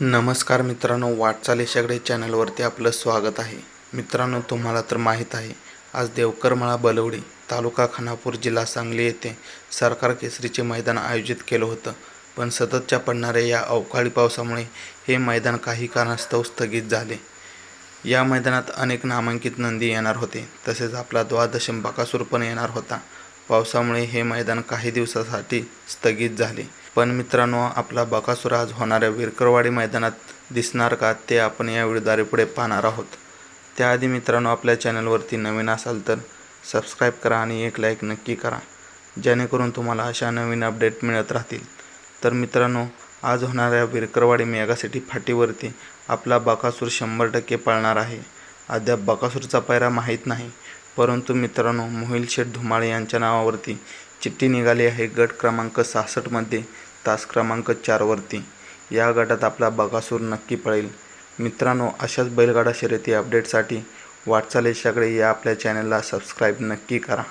नमस्कार मित्रांनो वाटचाली सगळे चॅनलवरती आपलं स्वागत आहे. मित्रांनो तुम्हाला तर माहीत आहे आज देवकरमळा बलवडी तालुका खानापूर जिल्हा सांगली येथे सरकार केसरीचे मैदान आयोजित केलं होतं. पण सततच्या पडणाऱ्या या अवकाळी पावसामुळे हे मैदान काही कारणास्तव स्थगित झाले. या मैदानात अनेक नामांकित नंदी येणार होते तसेच आपला द्वादशम बकासूर पण येणार होता. पावसामुळे हे मैदान काही दिवसासाठी स्थगित झाले. पण मित्रांनो आपला बकासूर आज होणाऱ्या विरकरवाडी मैदानात दिसणार का ते आपण या व्हिडिओद्वारे पुढे पाहणार आहोत. त्याआधी मित्रांनो आपल्या चॅनलवरती नवीन असाल तर सबस्क्राईब करा आणि एक लाईक नक्की करा जेणेकरून तुम्हाला अशा नवीन अपडेट मिळत राहतील. तर मित्रांनो आज होणाऱ्या विरकरवाडी मेगासिटी फाटीवरती आपला बकासूर शंभर टक्के पळणार आहे. अद्याप बकासूरचा पायरा माहीत नाही. परंतु मित्रांनो मोहिल शेठ धुमाळे यांच्या नावावरती चिठ्ठी निघाली आहे गट क्रमांक सहासष्टमध्ये तास क्रमांक चारवरती या गटात आपला बकासूर नक्की पळेल. मित्रांनो अशाच बैलगाडा शर्यती अपडेटसाठी वाटचालीच्याकडे या आपल्या चॅनलला सबस्क्राईब नक्की करा.